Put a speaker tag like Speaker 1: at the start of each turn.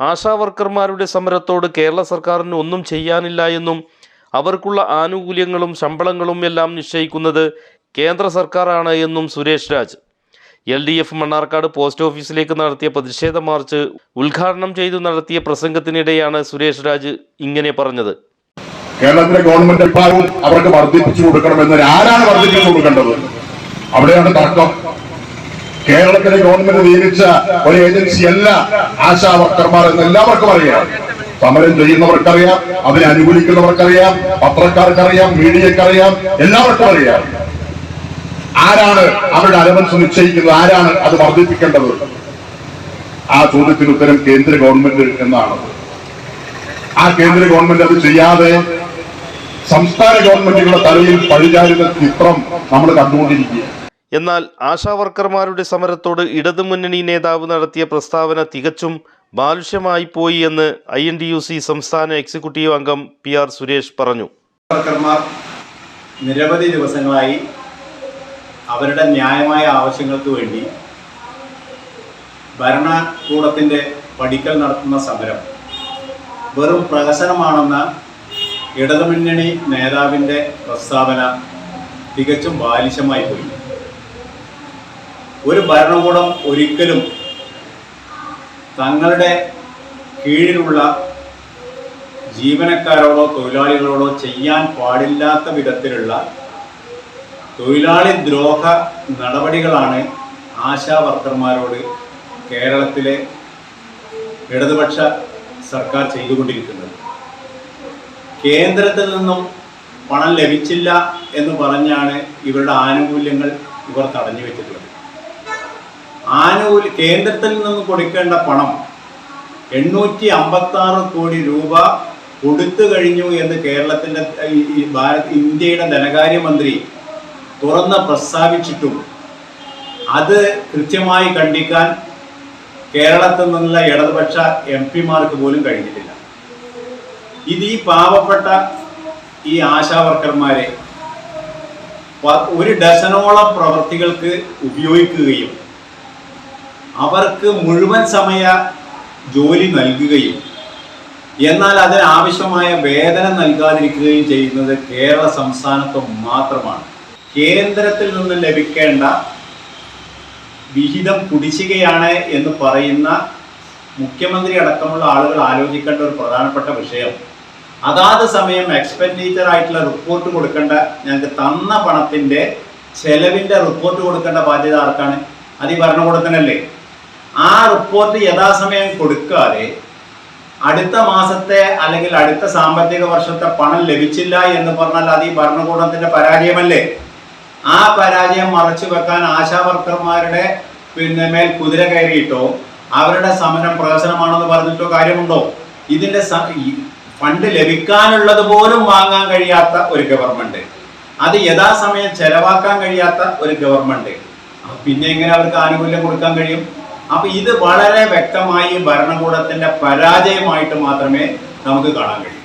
Speaker 1: ആശാ വർക്കർമാരുടെ സമരത്തോട് കേരള സർക്കാരിന് ഒന്നും ചെയ്യാനില്ല എന്നും അവർക്കുള്ള ആനുകൂല്യങ്ങളും ശമ്പളങ്ങളും എല്ലാം നിശ്ചയിക്കുന്നത് കേന്ദ്ര സർക്കാരാണ് എന്നും Suresh Raj. L D F Mannarkkad post ഓഫീസിലേക്ക് നടത്തിയ പ്രതിഷേധ മാർച്ച് ഉദ്ഘാടനം ചെയ്തു നടത്തിയ പ്രസംഗത്തിനിടെയാണ് സുരേഷ് രാജ് ഇങ്ങനെ പറഞ്ഞത്.
Speaker 2: കേരളത്തിലെ ഗവൺമെന്റ് അവർക്ക് വർദ്ധിപ്പിച്ചു കൊടുക്കണമെന്ന് ആരാണ് വർദ്ധിപ്പിച്ചു കൊടുക്കേണ്ടത്? അവിടെയാണ് തർക്കം. കേരളത്തിലെ ഗവൺമെന്റ് നിയമിച്ച ഒരു ഏജൻസി അല്ല ആശാ വർക്കർമാർ എന്ന് എല്ലാവർക്കും അറിയാം. സമരം ചെയ്യുന്നവർക്കറിയാം അതിനെ അനുകൂലിക്കുന്നവർക്കറിയാം പത്രക്കാർക്കറിയാം മീഡിയക്കറിയാം എല്ലാവർക്കും അറിയാം. ആരാണ് അവരുടെ അലവൻസ് നിശ്ചയിക്കുന്നത്? ആരാണ് അത് വർദ്ധിപ്പിക്കേണ്ടത്? ആ ചോദ്യത്തിന് ഉത്തരം കേന്ദ്ര ഗവൺമെന്റ് എന്നാണ്. ആ കേന്ദ്ര ഗവൺമെന്റ് അത് ചെയ്യാതെ സംസ്ഥാന ഗവൺമെന്റുകളുടെ തലയിൽ പഴിചാരുന്ന ചിത്രം നമ്മൾ കണ്ടുകൊണ്ടിരിക്കുക
Speaker 1: എന്നാൽ ആശാവർക്കർമാരുടെ സമരത്തോട് ഇടതുമുന്നണി നേതാവ് നടത്തിയ പ്രസ്താവന തികച്ചും ബാലുഷ്യമായി പോയി എന്ന് I N D U C സംസ്ഥാന എക്സിക്യൂട്ടീവ് അംഗം പി ആർ സുരേഷ് പറഞ്ഞു.
Speaker 3: വർക്കർമാർ നിരവധി ദിവസങ്ങളായി അവരുടെ ന്യായമായ ആവശ്യങ്ങൾക്ക് വേണ്ടി ഭരണകൂടത്തിന്റെ പടിക്കൽ നടത്തുന്ന സമരം വെറും പ്രഹസനമാണെന്ന ഇടതുമുന്നണി നേതാവിന്റെ പ്രസ്താവന തികച്ചും ബാലിശമായി പോയി ഒരു ഭരണകൂടം ഒരിക്കലും തങ്ങളുടെ കീഴിലുള്ള ജീവനക്കാരോടോ തൊഴിലാളികളോടോ ചെയ്യാൻ പാടില്ലാത്ത വിധത്തിലുള്ള തൊഴിലാളി ദ്രോഹ നടപടികളാണ് ആശാ വർക്കർമാരോട് കേരളത്തിലെ ഇടതുപക്ഷ സർക്കാർ ചെയ്തുകൊണ്ടിരിക്കുന്നത്. കേന്ദ്രത്തിൽ നിന്നും പണം ലഭിച്ചില്ല എന്ന് പറഞ്ഞാണ് ഇവരുടെ ആനുകൂല്യങ്ങൾ ഇവർ തടഞ്ഞു വെച്ചിട്ടുള്ളത് ആനുകൂല്യ കേന്ദ്രത്തിൽ നിന്ന് കൊടുക്കേണ്ട പണം എണ്ണൂറ്റി അമ്പത്തി ആറ് കോടി രൂപ കൊടുത്തു കഴിഞ്ഞു എന്ന് കേരളത്തിന്റെ ഇന്ത്യയുടെ ധനകാര്യമന്ത്രി തുറന്ന് പ്രസ്താവിച്ചിട്ടും അത് കൃത്യമായി കണ്ടിക്കാൻ കേരളത്തിൽ നിന്നുള്ള ഇടതുപക്ഷ എം പിമാർക്ക് പോലും കഴിഞ്ഞിട്ടില്ല. ഇത് ഈ പാവപ്പെട്ട ഈ ആശാവർക്കർമാരെ ഒരു ഡസനോളം പ്രവർത്തികൾക്ക് ഉപയോഗിക്കുകയും അവർക്ക് മുഴുവൻ സമയ ജോലി നൽകുകയും എന്നാൽ അതിനാവശ്യമായ വേതനം നൽകാതിരിക്കുകയും ചെയ്യുന്നത് കേരള സംസ്ഥാനത്ത് മാത്രമാണ്. കേന്ദ്രത്തിൽ നിന്ന് ലഭിക്കേണ്ട വിഹിതം കുടിശ്ശികയാണ് എന്ന് പറയുന്ന മുഖ്യമന്ത്രി അടക്കമുള്ള ആളുകൾ ആലോചിക്കേണ്ട ഒരു പ്രധാനപ്പെട്ട വിഷയം. അതാത് സമയം എക്സ്പെൻഡിച്ചർ ആയിട്ടുള്ള റിപ്പോർട്ട് കൊടുക്കേണ്ട ഞങ്ങൾക്ക് തന്ന പണത്തിന്റെ ചെലവിന്റെ റിപ്പോർട്ട് കൊടുക്കേണ്ട ബാധ്യത ആർക്കാണ്? അത് ഈ ഭരണകൂടത്തിനല്ലേ? ആ റിപ്പോർട്ട് യഥാസമയം കൊടുക്കാതെ അടുത്ത മാസത്തെ അല്ലെങ്കിൽ അടുത്ത സാമ്പത്തിക വർഷത്തെ പണം ലഭിച്ചില്ല എന്ന് പറഞ്ഞാൽ അത് ഈ ഭരണകൂടത്തിന്റെ പരാജയമല്ലേ? ആ പരാജയം മറച്ചു വെക്കാൻ ആശാവർക്കർമാരുടെ പിന്നെ മേൽ കുതിര കയറിയിട്ടോ അവരുടെ സമരം പ്രഹസനമാണെന്ന് പറഞ്ഞിട്ടോ കാര്യമുണ്ടോ? ഇതിന്റെ ഫണ്ട് ലഭിക്കാനുള്ളത് പോലും വാങ്ങാൻ കഴിയാത്ത ഒരു ഗവൺമെന്റ് അത് യഥാസമയം ചെലവാക്കാൻ കഴിയാത്ത ഒരു ഗവൺമെന്റ് പിന്നെ എങ്ങനെ അവർക്ക് ആനുകൂല്യം കൊടുക്കാൻ കഴിയും? അപ്പൊ ഇത് വളരെ വ്യക്തമായി ഭരണകൂടത്തിന്റെ പരാജയമായിട്ട് മാത്രമേ നമുക്ക് കാണാൻ കഴിയൂ.